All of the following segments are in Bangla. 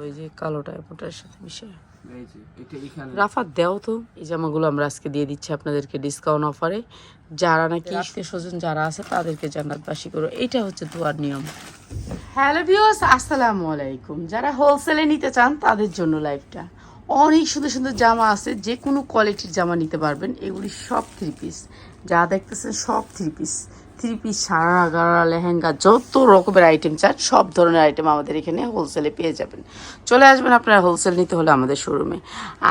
ওই যে কালোটা এপোটার সাথে মিশিয়ে এই যে এটা এখানে। রাফাত দেও তো। এই জামাগুলো আমরা আজকে দিয়ে দিচ্ছি আপনাদেরকে ডিসকাউন্ট অফারে যারা নাকি আত্মীয় স্বজন যারা আছে তাদেরকে জান্নাতবাসী করো। এইটা হচ্ছে দুয়ার নিয়ম। হ্যালো ভিউয়ার্স আসসালামু আলাইকুম। যারা হোলসেলে নিতে চান তাদের জন্য লাইভটা অনেক সুন্দর সুন্দর জামা আছে যে কোনো কোয়ালিটির জামা নিতে পারবেন। এগুলি সব থ্রি পিস যা দেখতেছেন সব থ্রি পিস থ্রি পিস সারা গাড়া, লেহেঙ্গা, যত রকমের আইটেম চান, সব ধরনের আইটেম আমাদের এখানে হোলসেলে পেয়ে যাবেন। চলে আসবেন আপনারা হোলসেল নিতে হলে আমাদের শোরুমে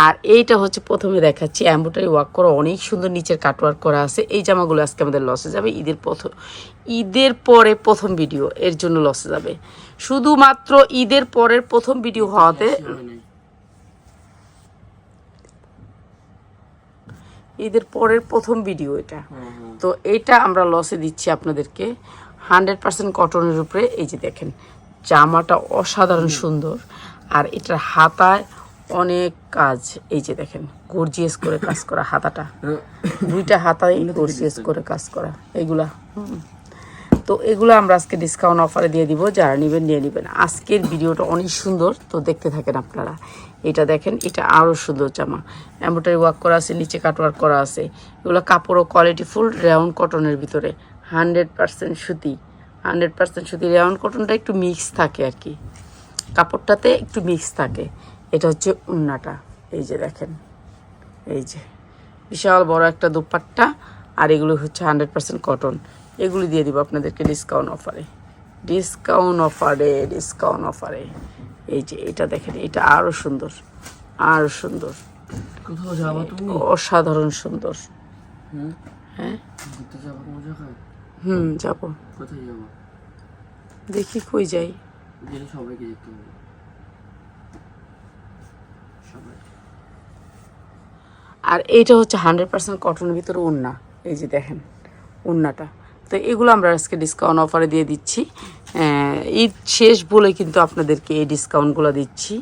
আর এইটা হচ্ছে প্রথমে দেখাচ্ছি অ্যাম্বোটারি ওয়ার্ক করা, অনেক সুন্দর নিচের কাটওয়ার্ক করা আছে। এই জামাগুলো আজকে আমাদের লসে যাবে, ঈদের প্রথম ঈদের পরে প্রথম ভিডিও এর জন্য লসে যাবে। শুধুমাত্র ঈদের পরের প্রথম ভিডিও হওয়াতে হয় নাই। ঈদের পরের প্রথম ভিডিও এটা। হ্যাঁ হ্যাঁ তো এটা আমরা লসে দিচ্ছি আপনাদেরকে। হান্ড্রেড পার্সেন্ট কটনের উপরে এই যে দেখেন জামাটা অসাধারণ সুন্দর। আর এটার হাতায় অনেক কাজ। এই যে দেখেন গর্জিয়াস করে কাজ করা হাতাটা। দুইটা হাতায় গর্জিয়াস করে কাজ করা। এগুলা। তো এগুলো আমরা আজকে ডিসকাউন্ট অফারে দিয়ে দিব, যারা নেবেন নিয়ে নেবেন। আজকের ভিডিওটা অনেক সুন্দর, তো দেখতে থাকেন আপনারা। এটা দেখেন, এটা আরও সুন্দর জামা। এম্ব্রয়ডারি ওয়ার্ক করা আছে, নিচে কাটওয়ার্ক করা আছে। এগুলো কাপড়ও কোয়ালিটি ফুল রাউন্ড কটনের ভিতরে। হান্ড্রেড পার্সেন্ট সুতি। হান্ড্রেড পার্সেন্ট সুতি রাউন্ড কটনটা একটু মিক্স থাকে আর কি। কাপড়টাতে একটু মিক্স থাকে। এটা হচ্ছে উন্নাটা। এই যে দেখেন, এই যে। বিশাল বড় একটা দুপাট্টা, আর এগুলো হচ্ছে হান্ড্রেড পার্সেন্ট কটন এগুলি দিয়ে দিব আপনাদেরকে ডিসকাউন্ট অফারে ডিসকাউন্ট অফারে ডিসকাউন্ট অফারে এই যে এটা দেখেন এটা আরও সুন্দর আরও সুন্দর। অসাধারণ সুন্দর। হ্যাঁ? জায়গায়? হুম যাব। দেখি কই যাই। সবাইকে যেতে হবে। আর এইটা হচ্ছে হান্ড্রেড পার্সেন্ট কটনের ভিতরে উন্না। এই যে দেখেন উন্নাটা। তো এগুলো আমরা আজকে ডিসকাউন্ট অফারে দিয়ে দিচ্ছি। ঈদ শেষ বলে কিন্তু আপনাদেরকে এই ডিসকাউন্টগুলো দিচ্ছি।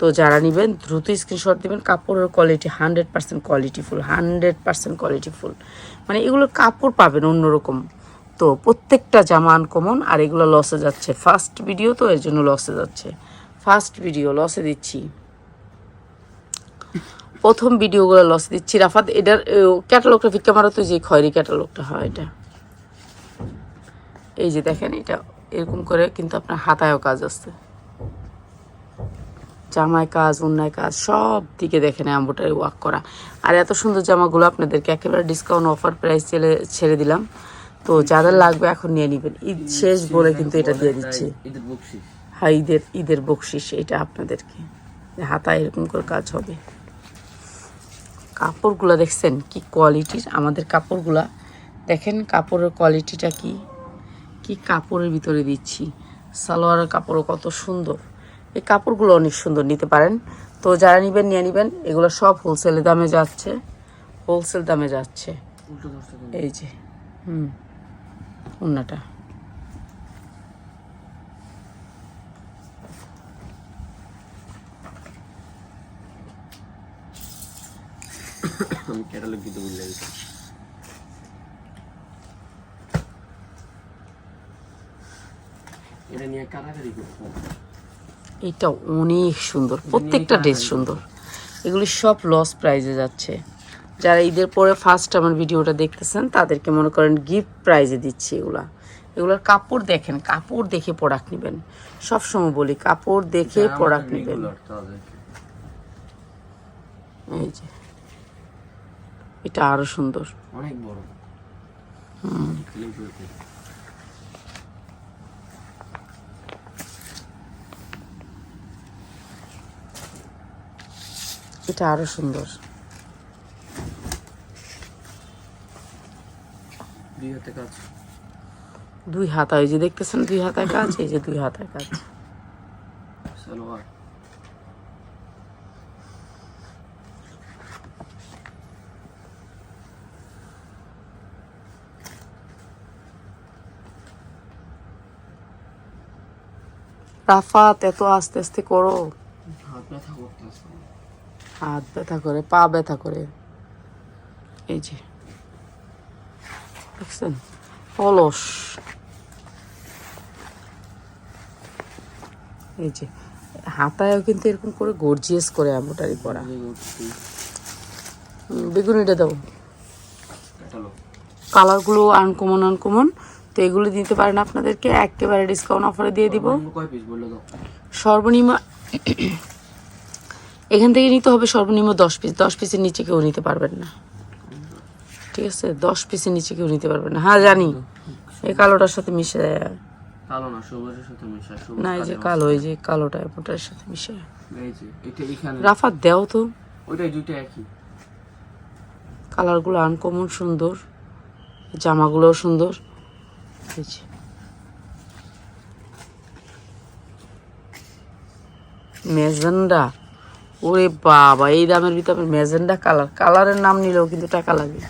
তো যারা নেবেন, দ্রুত স্ক্রিনশট দেবেন। কাপড়ের কোয়ালিটি হান্ড্রেড পার্সেন্ট কোয়ালিটিফুল হান্ড্রেড পার্সেন্ট কোয়ালিটিফুল মানে এগুলো কাপড় পাবেন অন্যরকম। তো প্রত্যেকটা জামা আনকমন আর এগুলো লসে যাচ্ছে। ফার্স্ট ভিডিও তো এর জন্য লসে যাচ্ছে। ফার্স্ট ভিডিও লসে দিচ্ছি। প্রথম ভিডিওগুলো লসে দিচ্ছি। রাফাত, এটার ক্যাটালগটা ভিক্ষা মারা তো যে খয়েরি ক্যাটালগটা হয় এটা। এই যে দেখেন, এটা এরকম করে কিন্তু আপনার হাতায়ও কাজ আছে। জামায় কাজ অন্যায় কাজ, সব দিকে দেখেন অ্যাম্বোটারি ওয়ার্ক করা। আর এত সুন্দর জামাগুলো আপনাদেরকে একেবারে ডিসকাউন্ট অফার প্রাইস ছেড়ে ছেড়ে দিলাম। তো যাদের লাগবে এখন নিয়ে নেবেন। ঈদ শেষ বলে কিন্তু এটা দিয়ে দিচ্ছি। হ্যাঁ ঈদের ঈদের বকশিস এটা আপনাদেরকে। হাতায় এরকম করে কাজ হবে। কাপড়গুলো দেখছেন কি কোয়ালিটির আমাদের কাপড়গুলা। দেখেন কাপড়ের কোয়ালিটিটা কি? কি কাপড়ের ভিতরে দিচ্ছি? সালোয়ারের কাপড়ও কত সুন্দর। এই কাপড়গুলো অনেক সুন্দর নিতে পারেন। তো যারা নেবেন নিয়ে নেবেন। এগুলো সব হোলসেল দামে যাচ্ছে। হোলসেল দামে যাচ্ছে। এই যে হুম উন্নাটা আমি ক্যাটালগ কিন্তু বুঝলে এটা নিয়ে অনেক সুন্দর প্রত্যেকটা ড্রেস সুন্দর। এগুলি সব লস প্রাইজে যাচ্ছে। যারা ঈদের পরে ফার্স্ট আমার ভিডিওটা দেখতেছেন তাদেরকে মনে করেন গিফট প্রাইজে দিচ্ছি এগুলা। এগুলোর কাপড় দেখেন কাপড় দেখে প্রোডাক্ট নেবেন। সবসময় বলি কাপড় দেখে প্রোডাক্ট নেবেন। এই যে এটা আরও সুন্দর। অনেক বড়। ফিলিং এটা আরও সুন্দর। দুই হাতে এই যে দেখতেছেন দুই হাতায় কাজ এই যে দুই হাতায় কাজ। রাফাত এত আস্তে আস্তে করো। হাত ব্যথা করতেছে। হাত ব্যথা করে পা ব্যথা করে। এই যে দেখছেন? অলস। এই যে হাতায়ও কিন্তু এরকম করে গর্জিয়াস করে উঠছি। হুম, বেগুনিটা দাও। চলো। কালারগুলো আনকমন আনকমন। তো এগুলো দিতে পারেন আপনাদেরকে একেবারে ডিসকাউন্ট অফারে দিয়ে দিব। সর্বনিম্ন কয় পিস বলল দাও সর্বনিম্ন এখান থেকে নিতে হবে সর্বনিম্ন দশ পিস দশ পিসের নিচে কেউ নিতে পারবেন না। ঠিক আছে? দশ পিসের নিচে কেউ নিতে পারবেন না। হ্যাঁ জানি। এই কালোটার সাথে মিশে যায়। কালো না সবুজের সাথে মিশা না এই যে কালো। এই যে কালোটা এটার সাথে মিশে। যায়। এই যে এটা এখানে। রাফাত দেও তো। ওইটাই দুইটা একই। কালারগুলো আনকমন সুন্দর। জামাগুলোও সুন্দর। এই যে। মেজেন্ডা। ওরে বাবা, এই দামের ভিতরে মেজেন্ডা কালার কালারের নাম নিলেও কিন্তু টাকা লাগে।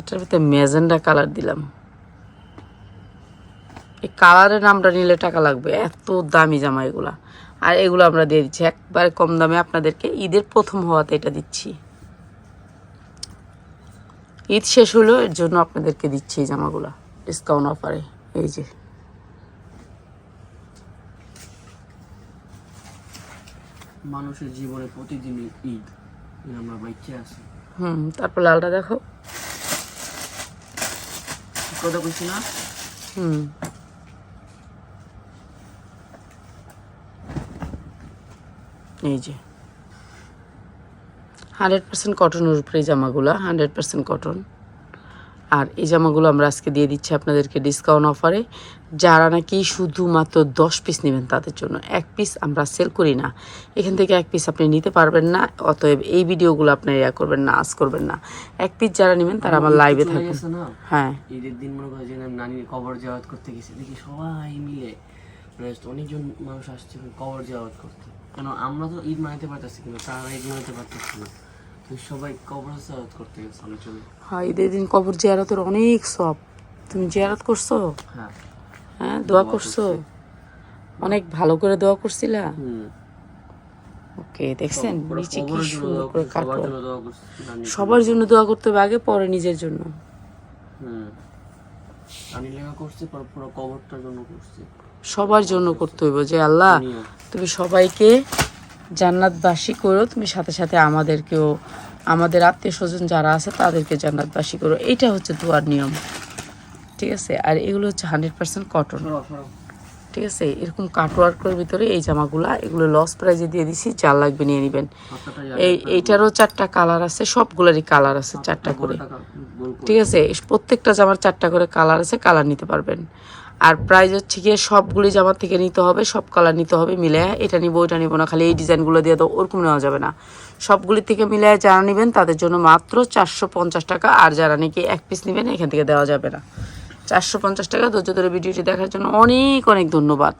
এটার ভিতরে মেজেন্ডা কালার দিলাম। এই কালারের নামটা নিলে টাকা লাগবে, এত দামি জামা এগুলা। আর এগুলো আমরা দিয়ে দিচ্ছি, একবারে কম দামে আপনাদেরকে ঈদের প্রথম হওয়াতে এটা দিচ্ছি। ঈদ শেষ হলো, এর জন্য আপনাদেরকে দিচ্ছি এই জামাগুলা ডিসকাউন্ট অফারে এই যে। মানুষের জীবনে প্রতিদিনই ঈদ। আমরা বাইচে আছি। হুম তারপর লালটা দেখো। কথা কইছি না? হুম। এই যে। হান্ড্রেড পার্সেন্ট কটনের উপরে জামাগুলো হান্ড্রেড পার্সেন্ট কটন আর এই জামাগুলো আমরা আজকে দিয়ে দিচ্ছি আপনাদেরকে ডিসকাউন্ট অফারে যারা নাকি শুধুমাত্র দশ পিস নেবেন তাদের জন্য এক পিস আমরা সেল করি না। এখান থেকে এক পিস আপনি নিতে পারবেন না অতএব এই ভিডিওগুলো আপনি ইয়া করবেন না আজ করবেন না। এক পিস যারা নেবেন তারা আমার লাইভে থাকবেন। না? হ্যাঁ। ঈদের দিন মনে করে যে নানির কবর জাওয়াত করতে গেছে দেখি সবাই মিলে মানে অনেকজন মানুষ আসছে কবর জাওয়াত করতে। কেন আমরা তো ঈদ মানাতে পারতেছি কিন্তু তারা ঈদ মানাতে পারতেছি না সবাই কবর জাওয়াত করতে গেছে অনেকজন হয় ঈদের দিন কবর জিয়ারতের অনেক সব তুমি জিয়ারত করছ? হ্যাঁ। হ্যাঁ দোয়া করছ? অনেক ভালো করে দোয়া করছিলা? ওকে দেখছেন? পুরো নিচে কি সুন্দর করে করছি, সবার জন্য দোয়া করতে হবে আগে পরে নিজের জন্য। সবার জন্য করতে হইব যে আল্লাহ তুমি সবাইকে জান্নাতবাসী করো তুমি সাথে সাথে আমাদেরকেও আমাদের আত্মীয় স্বজন যারা আছে তাদেরকে জান্নাতবাসী করো এইটা হচ্ছে দোয়ার নিয়ম। ঠিক আছে? আর এগুলো হচ্ছে হান্ড্রেড পার্সেন্ট কটন। ঠিক আছে? এরকম কাটওয়ার্কের ভিতরে এই জামাগুলা এগুলো লস প্রাইজে দিয়ে দিছি যার লাগবে নিয়ে নেবেন। এই এইটারও চারটা কালার আছে সবগুলোরই কালার আছে চারটা করে। ঠিক আছে? প্রত্যেকটা জামার চারটা করে কালার আছে কালার নিতে পারবেন। আর প্রাইস হচ্ছে গিয়ে সবগুলি জামার থেকে নিতে হবে, সব কালার নিতে হবে মিলে এটা নিবো, ওইটা নিবো না, খালি এই ডিজাইনগুলো দিয়ে তো ওরকম নেওয়া যাবে না। সবগুলি থেকে মিলে যারা নেবেন, তাদের জন্য মাত্র চারশো পঞ্চাশ টাকা, আর যারা নাকি এক পিস নেবেন, এখান থেকে দেওয়া যাবে না। চারশো পঞ্চাশ টাকা ধৈর্য ধরে ভিডিওটি দেখার জন্য অনেক অনেক ধন্যবাদ।